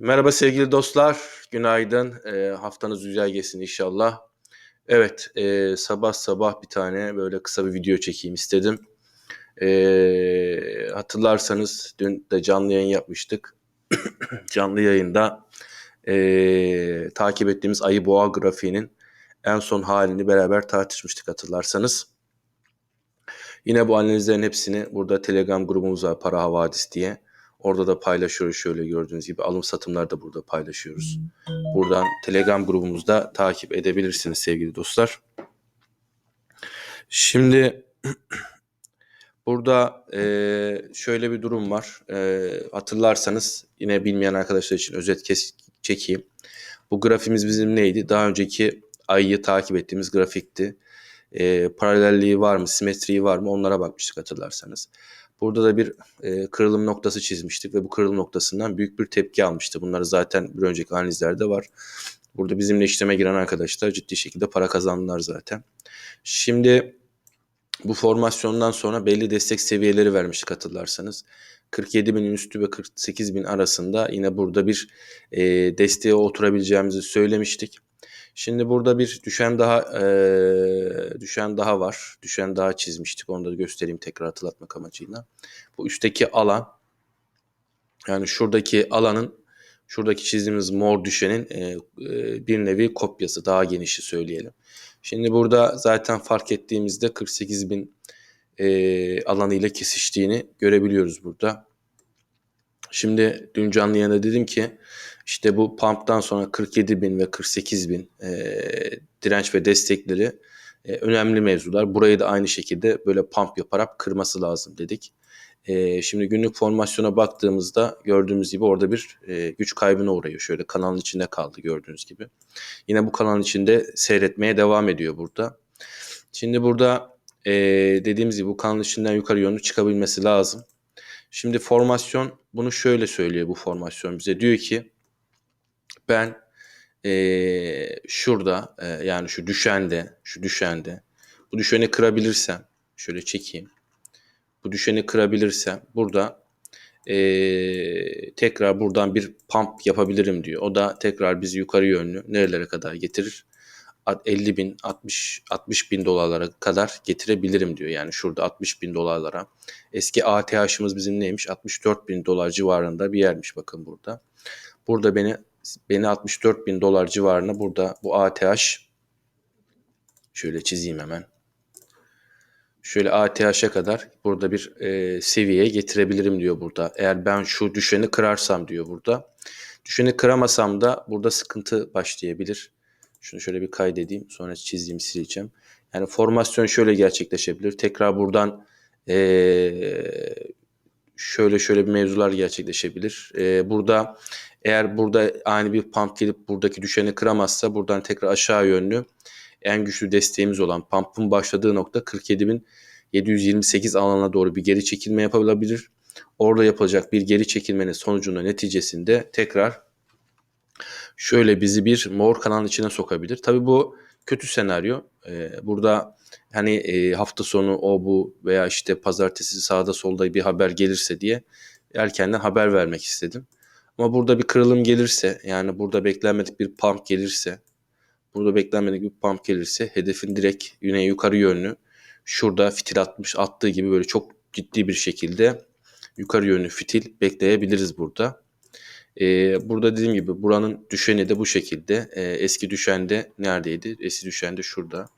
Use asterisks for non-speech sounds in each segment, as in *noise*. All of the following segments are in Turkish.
Merhaba sevgili dostlar, günaydın. Eee, haftanız güzel geçsin inşallah. Evet, eee, sabah sabah bir tane böyle kısa bir video çekeyim istedim. Eee, hatırlarsanız dün de canlı yayın yapmıştık. *coughs* canlı yayında eee, takip ettiğimiz ayı boğa grafiğinin en son halini beraber tartışmıştık hatırlarsanız. Yine bu analizlerin hepsini burada Telegram grubumuz var Para Havadis diye. Orada da paylaşıyoruz şöyle gördüğünüz gibi. Alım satımları da burada paylaşıyoruz. Buradan Telegram grubumuzda takip edebilirsiniz sevgili dostlar. Şimdi *clears throat* burada e, şöyle bir durum var. E, hatırlarsanız yine bilmeyen arkadaşlar için özet kes çekeyim. Bu grafimiz bizim neydi? Daha önceki ayı takip ettiğimiz grafikti. E, paralelliği var mı, simetriği var mı onlara bakmıştık hatırlarsanız. Burada da bir e, kırılım noktası çizmiştik ve bu kırılım noktasından büyük bir tepki almıştı. Bunları zaten bir önceki analizlerde var. Burada bizimle işleme giren arkadaşlar ciddi şekilde para kazandılar zaten. Şimdi bu formasyondan sonra belli destek seviyeleri vermiştik hatırlarsanız. 47 binin üstü ve 48 bin arasında yine burada bir e, desteğe oturabileceğimizi söylemiştik. Şimdi burada bir düşen daha e, düşen daha var. Düşen daha çizmiştik. Onu da göstereyim tekrar hatırlatmak amacıyla. Bu üstteki alan yani şuradaki alanın şuradaki çizdiğimiz mor düşenin e, e, bir nevi kopyası. Daha genişi söyleyelim. Şimdi burada zaten fark ettiğimizde 48 bin e, alanı ile kesiştiğini görebiliyoruz burada. Şimdi dün canlı yayında dedim ki işte bu pump'tan sonra 47 bin ve 48 bin e, direnç ve destekleri e, önemli mevzular. Burayı da aynı şekilde böyle pump yaparak kırması lazım dedik. E, şimdi günlük formasyona baktığımızda gördüğümüz gibi orada bir e, güç kaybına uğrıyor. Şöyle kanalın içinde kaldı gördüğünüz gibi. Yine bu kanalın içinde seyretmeye devam ediyor burada. Şimdi burada e, dediğimiz gibi bu kanalın içinden yukarı yönlü çıkabilmesi lazım. Şimdi formasyon bunu şöyle söylüyor bu formasyon bize. Diyor ki ben e, şurada e, yani şu düşende şu düşende bu düşeni kırabilirsem şöyle çekeyim. Bu düşeni kırabilirsem burada e, tekrar buradan bir pump yapabilirim diyor. O da tekrar bizi yukarı yönlü nerelere kadar getirir? 50 bin 60 60 bin dolarlara kadar getirebilirim diyor. Yani şurada 60 bin dolarlara. Eski ATH'ımız bizim neymiş? 64 bin dolar civarında bir yermiş bakın burada. Burada beni beni 64 bin dolar civarına burada bu ATH şöyle çizeyim hemen. Şöyle ATH'e kadar burada bir e, seviyeye getirebilirim diyor burada. Eğer ben şu düşeni kırarsam diyor burada. Düşeni kıramasam da burada sıkıntı başlayabilir. Şunu şöyle bir kaydedeyim. Sonra çizdiğimi sileceğim. Yani formasyon şöyle gerçekleşebilir. Tekrar buradan ee, şöyle şöyle bir mevzular gerçekleşebilir. Ee, burada eğer burada ani bir pump gelip buradaki düşeni kıramazsa buradan tekrar aşağı yönlü en güçlü desteğimiz olan pump'ın başladığı nokta 47.728 alana doğru bir geri çekilme yapabilir. Orada yapılacak bir geri çekilmenin sonucunda neticesinde tekrar şöyle bizi bir mor kanalın içine sokabilir. Tabii bu kötü senaryo. Ee, burada hani e, hafta sonu o bu veya işte pazartesi sağda solda bir haber gelirse diye erkenden haber vermek istedim. Ama burada bir kırılım gelirse yani burada beklenmedik bir pump gelirse burada beklenmedik bir pump gelirse hedefin direkt yine yukarı yönlü şurada fitil atmış attığı gibi böyle çok ciddi bir şekilde yukarı yönlü fitil bekleyebiliriz burada. Ee, burada dediğim gibi buranın düşeni de bu şekilde. Ee, eski düşende neredeydi? Eski düşende şurada.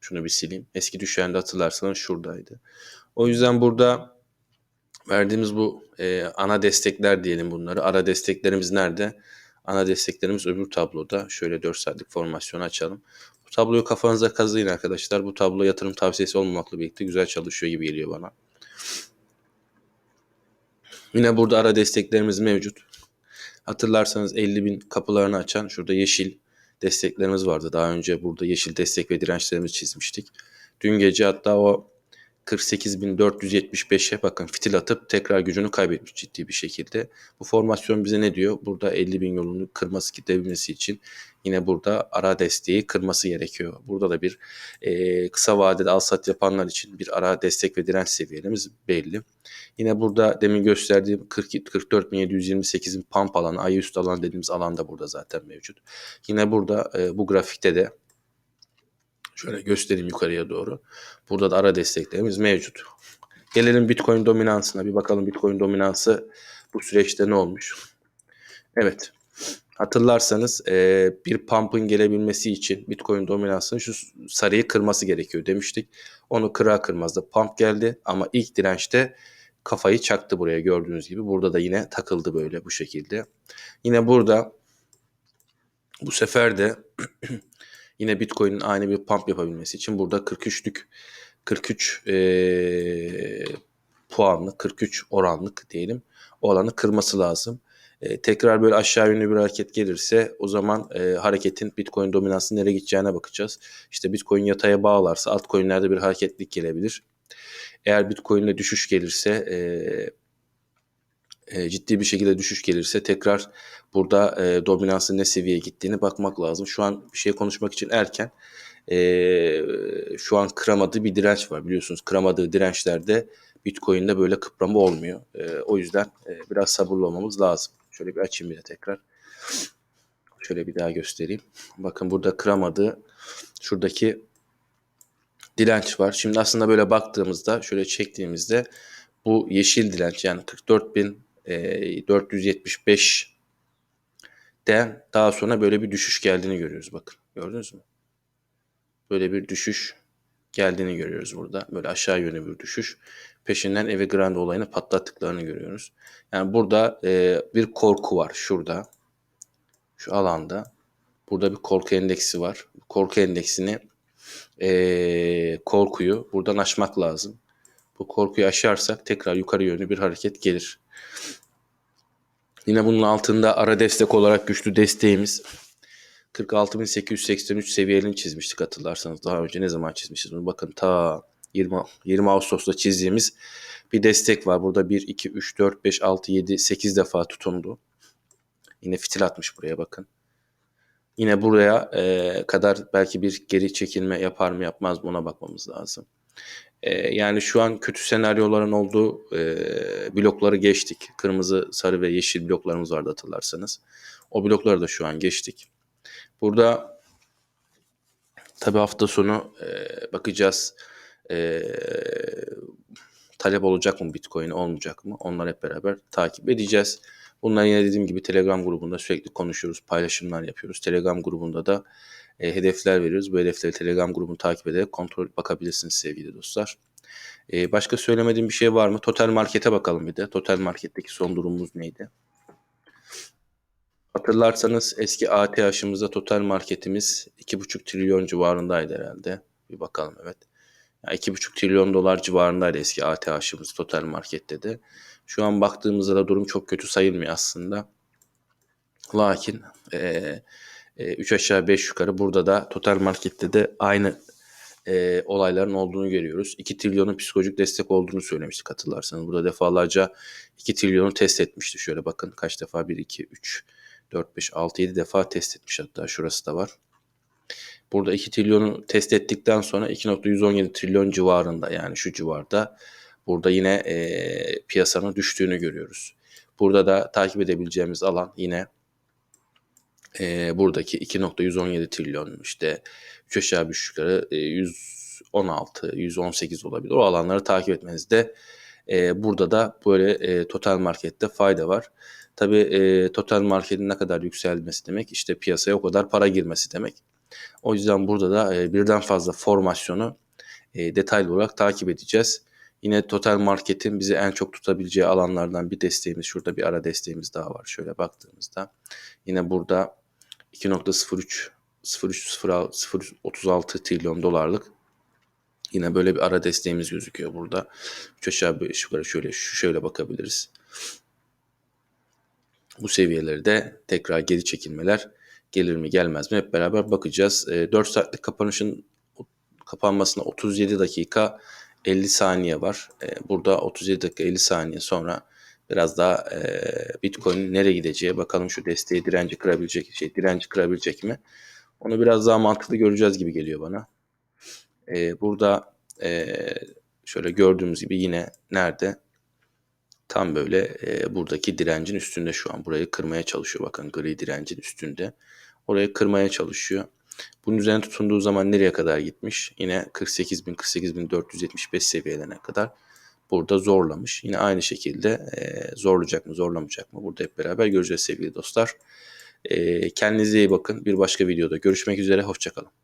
Şunu bir sileyim. Eski düşende hatırlarsanız şuradaydı. O yüzden burada verdiğimiz bu e, ana destekler diyelim bunları. Ara desteklerimiz nerede? Ana desteklerimiz öbür tabloda. Şöyle 4 saatlik formasyonu açalım. Bu tabloyu kafanıza kazıyın arkadaşlar. Bu tablo yatırım tavsiyesi olmamakla birlikte güzel çalışıyor gibi geliyor bana. Yine burada ara desteklerimiz mevcut. Hatırlarsanız 50 bin kapılarını açan şurada yeşil desteklerimiz vardı. Daha önce burada yeşil destek ve dirençlerimizi çizmiştik. Dün gece hatta o 48.475'e bakın fitil atıp tekrar gücünü kaybetmiş ciddi bir şekilde. Bu formasyon bize ne diyor? Burada 50.000 yolunu kırması gidebilmesi için yine burada ara desteği kırması gerekiyor. Burada da bir e, kısa vadede al sat yapanlar için bir ara destek ve direnç seviyelerimiz belli. Yine burada demin gösterdiğim 44.728'in pump alanı, ay üstü alan dediğimiz alan da burada zaten mevcut. Yine burada e, bu grafikte de Şöyle göstereyim yukarıya doğru. Burada da ara desteklerimiz mevcut. Gelelim Bitcoin dominansına. Bir bakalım Bitcoin dominansı bu süreçte ne olmuş? Evet. Hatırlarsanız e, bir pump'ın gelebilmesi için Bitcoin dominansının şu sarıyı kırması gerekiyor demiştik. Onu kıra kırmaz da pump geldi ama ilk dirençte kafayı çaktı buraya gördüğünüz gibi. Burada da yine takıldı böyle bu şekilde. Yine burada bu sefer de *clears throat* Yine Bitcoin'in aynı bir pump yapabilmesi için burada 43'lük 43 e, puanlı 43 oranlık diyelim o alanı kırması lazım. E, tekrar böyle aşağı yönlü bir hareket gelirse o zaman e, hareketin Bitcoin dominansı nereye gideceğine bakacağız. İşte Bitcoin yataya bağlarsa altcoin'lerde bir hareketlik gelebilir. Eğer Bitcoin'de düşüş gelirse e, e, ciddi bir şekilde düşüş gelirse tekrar burada e, dominansın ne seviyeye gittiğini bakmak lazım. Şu an bir şey konuşmak için erken. E, şu an kıramadığı bir direnç var biliyorsunuz. Kıramadığı dirençlerde Bitcoin'de böyle kıprama olmuyor. E, o yüzden e, biraz sabırlı olmamız lazım. Şöyle bir açayım bir de tekrar. Şöyle bir daha göstereyim. Bakın burada kıramadığı şuradaki direnç var. Şimdi aslında böyle baktığımızda şöyle çektiğimizde bu yeşil direnç yani 44.000 e, 475 den daha sonra böyle bir düşüş geldiğini görüyoruz bakın. Gördünüz mü? Böyle bir düşüş geldiğini görüyoruz burada. Böyle aşağı yönlü bir düşüş. Peşinden Evergrande olayını patlattıklarını görüyoruz. Yani burada e, bir korku var şurada. Şu alanda. Burada bir korku endeksi var. Korku endeksini e, korkuyu buradan aşmak lazım. Bu korkuyu aşarsak tekrar yukarı yönlü bir hareket gelir. Yine bunun altında ara destek olarak güçlü desteğimiz 46.883 seviyelerini çizmiştik hatırlarsanız. Daha önce ne zaman çizmişiz bunu? Bakın ta 20, 20 Ağustos'ta çizdiğimiz bir destek var. Burada 1, 2, 3, 4, 5, 6, 7, 8 defa tutundu. Yine fitil atmış buraya bakın. Yine buraya e, kadar belki bir geri çekilme yapar mı yapmaz mı ona bakmamız lazım. E, yani şu an kötü senaryoların olduğu e, blokları geçtik. Kırmızı, sarı ve yeşil bloklarımız vardı hatırlarsanız. O blokları da şu an geçtik. Burada tabi hafta sonu e, bakacağız. E, talep olacak mı Bitcoin olmayacak mı? Onları hep beraber takip edeceğiz. Bunlar yine dediğim gibi Telegram grubunda sürekli konuşuyoruz, paylaşımlar yapıyoruz. Telegram grubunda da e, hedefler veriyoruz. Bu hedefleri Telegram grubunu takip ederek kontrol bakabilirsiniz sevgili dostlar. E, başka söylemediğim bir şey var mı? Total Market'e bakalım bir de. Total Market'teki son durumumuz neydi? Hatırlarsanız eski ATH'ımızda total marketimiz 2,5 trilyon civarındaydı herhalde. Bir bakalım evet. Yani 2,5 trilyon dolar civarındaydı eski ATH'ımız total markette de. Şu an baktığımızda da durum çok kötü sayılmıyor aslında. Lakin e, 3 aşağı 5 yukarı burada da total markette de aynı e, olayların olduğunu görüyoruz. 2 trilyonun psikolojik destek olduğunu söylemiştik hatırlarsanız. Burada defalarca 2 trilyonu test etmişti. Şöyle bakın kaç defa 1, 2, 3, 4, 5, 6, 7 defa test etmiş hatta şurası da var. Burada 2 trilyonu test ettikten sonra 2.117 trilyon civarında yani şu civarda burada yine e, piyasanın düştüğünü görüyoruz. Burada da takip edebileceğimiz alan yine e, buradaki 2.117 trilyon işte 3 aşağı 5 yukarı e, 116, 118 olabilir. O alanları takip etmenizde e, burada da böyle e, total markette fayda var. Tabi e, total marketin ne kadar yükselmesi demek işte piyasaya o kadar para girmesi demek. O yüzden burada da e, birden fazla formasyonu e, detaylı olarak takip edeceğiz. Yine total marketin bizi en çok tutabileceği alanlardan bir desteğimiz şurada bir ara desteğimiz daha var şöyle baktığımızda. Yine burada 2.03 0.36 trilyon dolarlık yine böyle bir ara desteğimiz gözüküyor burada. 3 aşağı 5 yukarı şöyle şöyle bakabiliriz. Bu seviyeleri de tekrar geri çekilmeler gelir mi gelmez mi hep beraber bakacağız. 4 saatlik kapanışın kapanmasına 37 dakika 50 saniye var. E, burada 37 dakika 50 saniye sonra biraz daha e, Bitcoin nereye gideceği bakalım şu desteği direnci kırabilecek şey direnci kırabilecek mi? Onu biraz daha mantıklı göreceğiz gibi geliyor bana. E, burada e, şöyle gördüğümüz gibi yine nerede? Tam böyle e, buradaki direncin üstünde şu an. Burayı kırmaya çalışıyor. Bakın gri direncin üstünde. Orayı kırmaya çalışıyor. Bunun üzerine tutunduğu zaman nereye kadar gitmiş? Yine 48.000 48.475 seviyelerine kadar burada zorlamış. Yine aynı şekilde e, zorlayacak mı zorlamayacak mı? Burada hep beraber göreceğiz sevgili dostlar. E, kendinize iyi bakın. Bir başka videoda görüşmek üzere. Hoşçakalın.